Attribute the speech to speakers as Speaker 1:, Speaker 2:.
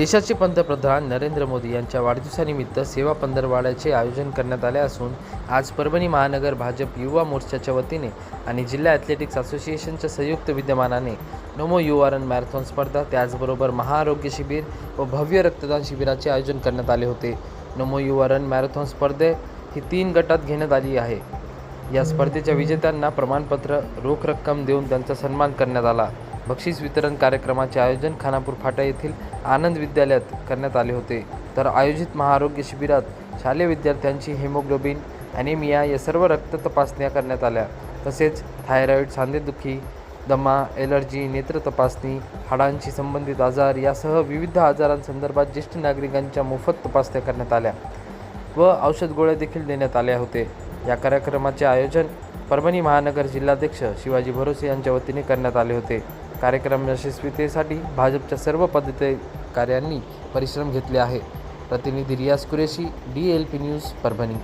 Speaker 1: देशाचे पंतप्रधान नरेंद्र मोदी यांच्या वाढदिवसानिमित्त सेवा पंधरवाड्याचे आयोजन करण्यात आले असून आज परभणी महानगर भाजप युवा मोर्चाच्या वतीने आणि जिल्हा ॲथलेटिक्स असोसिएशनच्या संयुक्त विद्यमानाने नमो युवा रन मॅरेथॉन स्पर्धा त्याचबरोबर महाआरोग्य शिबिर व भव्य रक्तदान शिबिराचे आयोजन करण्यात आले होते. नमो युवा रन मॅरेथॉन स्पर्धे ही तीन गटात घेण्यात आली आहे. या स्पर्धेच्या विजेत्यांना प्रमाणपत्र रोख रक्कम देऊन त्यांचा सन्मान करण्यात आला. बक्षीस वितरण कार्यक्रमाचे आयोजन खानापूर फाटा येथील आनंद विद्यालयात करण्यात आले होते. तर आयोजित महाआरोग्य शिबिरात शालेय विद्यार्थ्यांची हेमोग्लोबिन ॲनेमिया या सर्व रक्त तपासण्या करण्यात आल्या. तसेच थायरॉईड सांधेदुखी दमा एलर्जी नेत्र तपासणी हाडांशी संबंधित आजार यासह विविध आजारांसंदर्भात ज्येष्ठ नागरिकांच्या मोफत तपासण्या करण्यात आल्या व औषध गोळ्या देखील देण्यात आल्या होते. या कार्यक्रमाचे आयोजन परभणी महानगर जिल्हाध्यक्ष शिवाजी भरोसे यांच्या वतीने करण्यात आले होते. कार्यक्रम यशस्वीतेसाठी भाजपच्या सर्व पदाधिकाऱ्यांनी परिश्रम घेतले आहे प्रतिनिधी Riyaz Qureshi D L P news Parbhani.